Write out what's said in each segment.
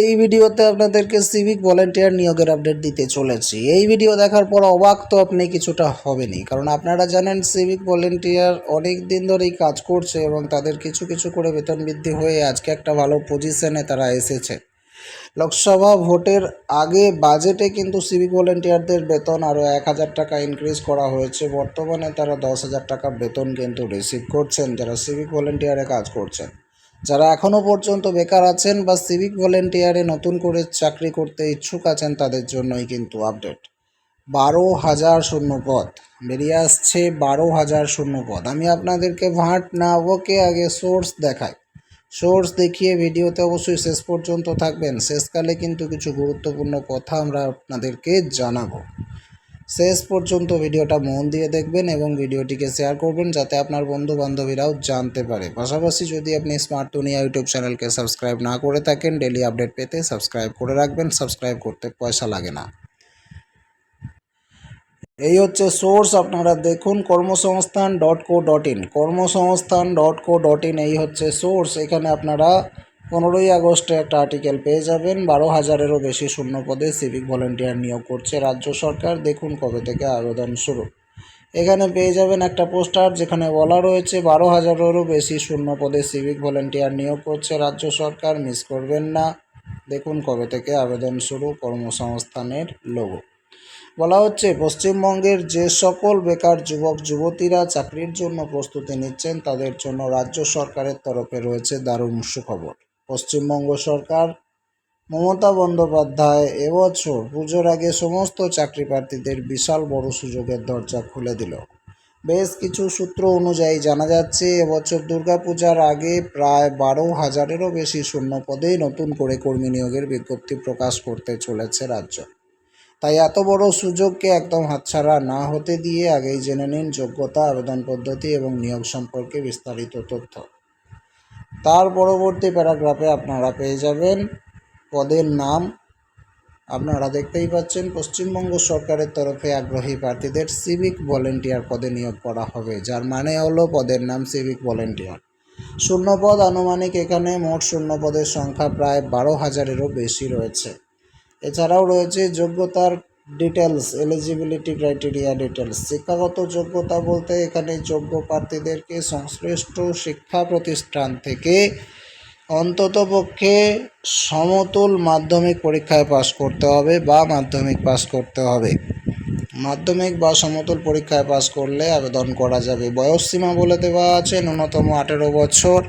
এই ভিডিওতে আপনাদেরকে সিভিক ভলেন্টিয়ার নিয়োগের আপডেট দিতে চলেছি। এই ভিডিও দেখার পর অবাক তো আপনি কিছুটা হবেনি কারণ আপনারা জানেন সিভিক ভলেন্টিয়ার অনেক দিন ধরেই কাজ করছে এবং তাদের কিছু কিছু করে বেতন বৃদ্ধি হয়ে আজকে একটা ভালো পজিশনে তারা এসেছে। লোকসভা ভোটের আগে বাজেটে কিন্তু সিভিক ভলেন্টিয়ারদের বেতন আরও এক হাজার টাকা ইনক্রিজ করা হয়েছে। বর্তমানে তারা দশ হাজার টাকা বেতন কিন্তু রিসিভ করছেন, যারা সিভিক ভলেন্টিয়ারে কাজ করছেন। যারা এখনও পর্যন্ত বেকার আছেন বা সিভিক ভলেন্টিয়ারে নতুন করে চাকরি করতে ইচ্ছুক আছেন, তাদের জন্যই কিন্তু আপডেট বারো হাজার শূন্য পদ। বেরিয়ে আসছে বারো হাজার শূন্য পদ। আমি আপনাদেরকে ভাট না ওকে আগে সোর্স দেখাই। সোর্স দেখিয়ে ভিডিওতে অবশ্যই শেষ পর্যন্ত থাকবেন। শেষকালে কিন্তু কিছু গুরুত্বপূর্ণ কথা আমরা আপনাদেরকে জানাব। শেষ পর্যন্ত ভিডিওটা মন দিয়ে দেখবেন এবং ভিডিওটিকে শেয়ার করবেন যাতে আপনার বন্ধু বান্ধবীরাও জানতে পারে। পাশাপাশি যদি আপনি স্মার্ট দুনিয়া ইউটিউব চ্যানেলকে সাবস্ক্রাইব না করে থাকেন ডেলি আপডেট পেতে সাবস্ক্রাইব করে রাখবেন। সাবস্ক্রাইব করতে পয়সা লাগে না। এই হচ্ছে সোর্স আপনারা দেখুন, Karmasangsthan dot co dot in Karmasangsthan dot co dot in এই হচ্ছে সোর্স এখানে আপনারা পনেরোই আগস্টে একটা আর্টিকেল পেয়ে যাবেন, বারো হাজারেরও বেশি শূন্য পদে সিভিক ভলেন্টিয়ার নিয়োগ করছে রাজ্য সরকার। দেখুন কবে থেকে আবেদন শুরু। এখানে পেয়ে যাবেন একটা পোস্টার যেখানে বলা রয়েছে, বারো হাজারেরও বেশি শূন্য পদে সিভিক ভলেন্টিয়ার নিয়োগ করছে রাজ্য সরকার। মিস করবেন না। দেখুন কবে থেকে আবেদন শুরু কর্মসংস্থানের লোগো বলা হচ্ছে, পশ্চিমবঙ্গের যে সকল বেকার যুবক, যুবতীরা চাকরির জন্য প্রস্তুতি নিচ্ছেন, তাদের জন্য রাজ্য সরকারের তরফে রয়েছে দারুণ সুখবর। পশ্চিমবঙ্গ সরকার, মমতা বন্দ্যোপাধ্যায় এবছর পুজোর আগে সমস্ত চাকরি প্রার্থীদের বিশাল বড় সুযোগের দরজা খুলে দিল। বেশ কিছু সূত্র অনুযায়ী জানা যাচ্ছে, এবছর দুর্গাপূজার আগে প্রায় বারো হাজারেরও বেশি শূন্য পদে নতুন করে কর্মী নিয়োগের বিজ্ঞপ্তি প্রকাশ করতে চলেছে রাজ্য। তাই এত বড় সুযোগকে একদম হাতছাড়া না হতে দিয়ে আগেই জেনে নিন যোগ্যতা, আবেদন পদ্ধতি এবং নিয়োগ সম্পর্কে বিস্তারিত তথ্য। তার পরবর্তী প্যারাগ্রাফে আপনারা পেয়ে যাবেন পদের নাম। আপনারা দেখতেই পাচ্ছেন, পশ্চিমবঙ্গ সরকারের তরফে আগ্রহী প্রার্থীদের সিভিক ভলেন্টিয়ার পদে নিয়োগ করা হবে, যার মানে হলো পদের নাম সিভিক ভলেন্টিয়ার শূন্যপদ আনুমানিক এখানে মোট শূন্যপদের সংখ্যা প্রায় বারো হাজারেরও বেশি রয়েছে। এছাড়াও রয়েছে যোগ্যতার ডিটেলস এলিজিবিলিটি ক্রাইটেরিয়া ডিটেলস শিক্ষাগত যোগ্যতা বলতে এখানে যোগ্য প্রার্থীদেরকে সংশ্লিষ্ট শিক্ষা প্রতিষ্ঠান থেকে অন্ততপক্ষে সমতুল মাধ্যমিক পরীক্ষায় পাশ করতে হবে বা মাধ্যমিক পাশ করতে হবে। মাধ্যমিক বা সমতুল পরীক্ষায় পাশ করলে আবেদন করা যাবে। বয়স সীমা বলে দেওয়া আছে, ন্যূনতম আঠেরো বছর।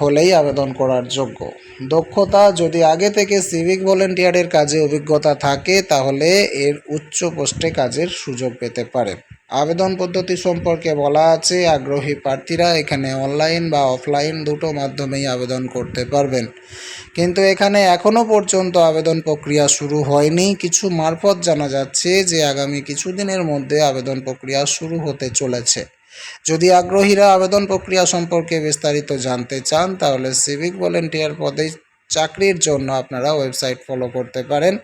হলেই আবেদন করার যোগ্য। দক্ষতা যদি আগে থেকে সিভিক ভলেন্টিয়ারের কাজে অভিজ্ঞতা থাকে, তাহলে এর উচ্চ পোস্টে কাজের সুযোগ পেতে পারে। আবেদন পদ্ধতি সম্পর্কে বলা আছে, আগ্রহী প্রার্থীরা এখানে অনলাইন বা অফলাইন দুটো মাধ্যমেই আবেদন করতে পারবেন। কিন্তু এখানে এখনও পর্যন্ত আবেদন প্রক্রিয়া শুরু হয়নি। কিছু মারফত জানা যাচ্ছে যে আগামী কিছুদিনের মধ্যে আবেদন প্রক্রিয়া শুরু হতে চলেছে। যদি আগ্রহীরা আবেদন প্রক্রিয়া সম্পর্কে বিস্তারিত জানতে চান, তাহলে সিভিক ভলেন্টিয়ার পদে চাকরির জন্য আপনারা ওয়েবসাইট ফলো করতে পারেন।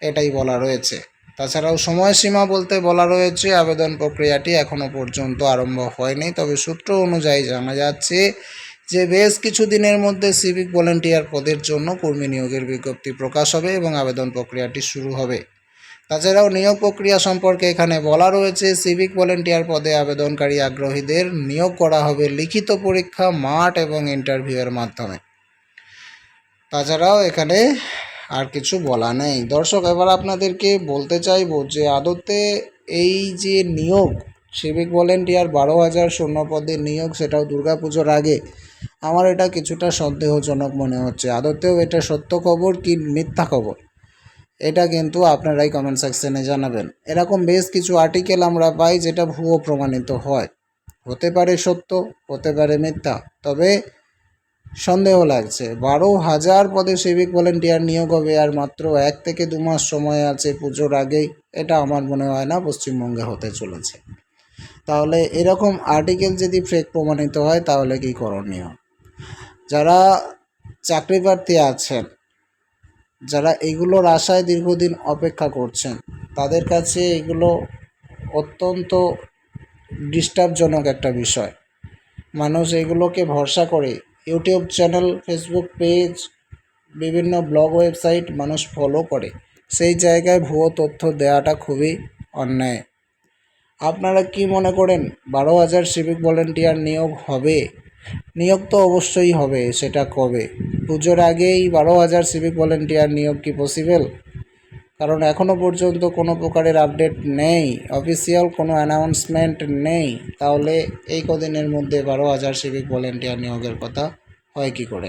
এটাই বলা রয়েছে। তাছাড়াও সময়সীমা বলতে বলা রয়েছে, আবেদন প্রক্রিয়াটি এখনও পর্যন্ত আরম্ভ হয়নি। তবে সূত্র অনুযায়ী জানা যাচ্ছে যে বেশ কিছু দিনের মধ্যে সিভিক ভলেন্টিয়ার পদের জন্য কর্মী নিয়োগের বিজ্ঞপ্তি প্রকাশ হবে এবং আবেদন প্রক্রিয়াটি শুরু হবে। তাছাড়াও নিয়োগ প্রক্রিয়া সম্পর্কে এখানে বলা রয়েছে সিভিক ভলেন্টিয়ার পদে আবেদনকারী আগ্রহীদের নিয়োগ করা হবে লিখিত পরীক্ষা, মাঠ এবং ইন্টারভিউয়ের মাধ্যমে। তাছাড়াও এখানে আর কিছু বলা নেই। দর্শক, এবার আপনাদেরকে বলতে চাইব যে আদতে এই যে নিয়োগ সিভিক ভলেন্টিয়ার বারো হাজার শূন্য পদে নিয়োগ, সেটাও দুর্গাপুজোর আগে, আমার এটা কিছুটা সন্দেহজনক মনে হচ্ছে। আদতেও এটা সত্য খবর কি মিথ্যা খবর? এটা কিন্তু আপনারাই কমেন্ট সেকশনে জানাবেন। এরকম বেশ কিছু আর্টিকেল আমরা পাই যেটা ভুয়ো প্রমাণিত হয়। হতে পারে সত্য, হতে পারে মিথ্যা, তবে সন্দেহ লাগছে। বারো হাজার পদে সিভিক ভলেন্টিয়ার নিয়োগ হবে আর মাত্র এক থেকে দু মাস সময় আছে পুজোর আগেই। এটা আমার মনে হয় না পশ্চিমবঙ্গে হতে চলেছে। তাহলে এরকম আর্টিকেল যদি ফেক প্রমাণিত হয় তাহলে কি করণীয়? যারা চাকরি প্রার্থী আছেন যারা এগুলোর আশায় দীর্ঘদিন অপেক্ষা করছেন, তাদের কাছে এগুলো অত্যন্ত ডিস্টার্বজনক একটা বিষয়। মানুষ এগুলোকে ভরসা করে ইউটিউব চ্যানেল, ফেসবুক পেজ, বিভিন্ন ব্লগ ওয়েবসাইট মানুষ ফলো করে। সেই জায়গায় ভুয়ো তথ্য দেওয়াটা খুবই অন্যায়। আপনারা কি মনে করেন, বারো হাজার সিভিক ভলেন্টিয়ার নিয়োগ হবে? নিয়োগ তো অবশ্যই হবে, সেটা কবে? পুজোর আগেই বারো হাজার সিভিক ভলেন্টিয়ার নিয়োগ কি পসিবল কারণ এখনও পর্যন্ত কোনো প্রকারের আপডেট নেই অফিসিয়াল কোনো অ্যানাউন্সমেন্ট নেই, তাহলে এই কদিনের মধ্যে বারো হাজার সিভিক ভলেন্টিয়ার নিয়োগের কথা হয় কি করে?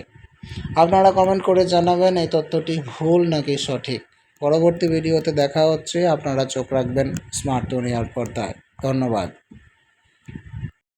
আপনারা কমেন্ট করে জানাবেন, এই তথ্যটি ভুল নাকি সঠিক? পরবর্তী ভিডিওতে দেখা হচ্ছে, আপনারা চোখ রাখবেন স্মার্ট দুনিয়ার পর্দায়। ধন্যবাদ।